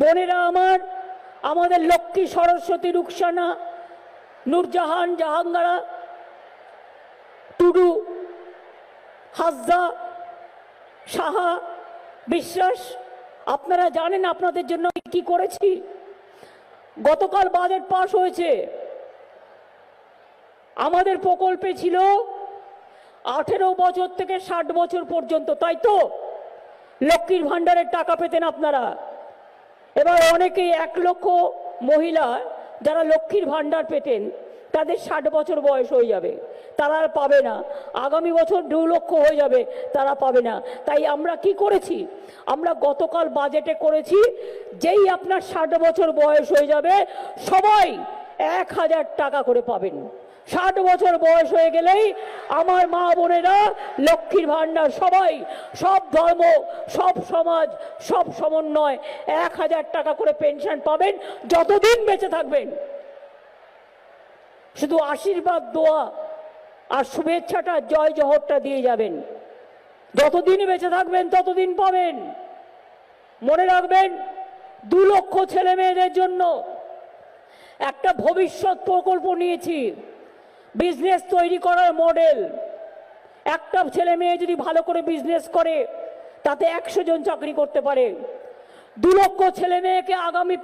বোনেরা আমার, আমাদের লক্ষ্মী সরস্বতী রুকসানা, নূরজাহান জাহাঙ্গারা, টুডু হাজদা সাহা, বিশ্বাস, আপনারা জানেন আপনাদের জন্য কি করেছি? গতকাল বাজেট পাস হয়েছে। আমাদের প্রকল্পে ছিল আঠেরো বছর থেকে ষাট বছর পর্যন্ত, তাই তো? লক্ষ্মীর ভাণ্ডারের টাকা পেতেন আপনারা। এবার অনেকেই এক লক্ষ মহিলা যারা লক্ষ্মীর ভাণ্ডার পেতেন, তাদের ষাট বছর বয়স হয়ে যাবে। তারা আর পাবে না। আগামী বছর দু লক্ষ হয়ে যাবে, তারা পাবে না। তাই আমরা কি করেছি? আমরা গতকাল বাজেটে করেছি, যেই আপনার ষাট বছর বয়স হয়ে যাবে, সবাই এক হাজার টাকা করে পাবেন। ষাট বছর বয়স হয়ে গেলেই আমার মা বোনেরা লক্ষ্মীর ভাণ্ডার, সবাই, সব ধর্ম, সব সমাজ, সব সমন্বয়, এক হাজার টাকা করে পেনশন পাবেন, যতদিন বেঁচে থাকবেন। শুধু আশীর্বাদ, দোয়া আর শুভেচ্ছাটা, জয় জহরটা দিয়ে যাবেন। যতদিন বেঁচে থাকবেন, ততদিন পাবেন। মনে রাখবেন, দু লক্ষ ছেলে মেয়েদের জন্য একটা ভবিষ্যৎ প্রকল্প নিয়েছি। বিজনেস তৈরি করার মডেল একটা ছেলে মেয়ে যদি ভালো করে বিজনেস করে, তাতে একশো জন চাকরি করতে পারে। দু লক্ষ ছেলে মেয়েকে আগামী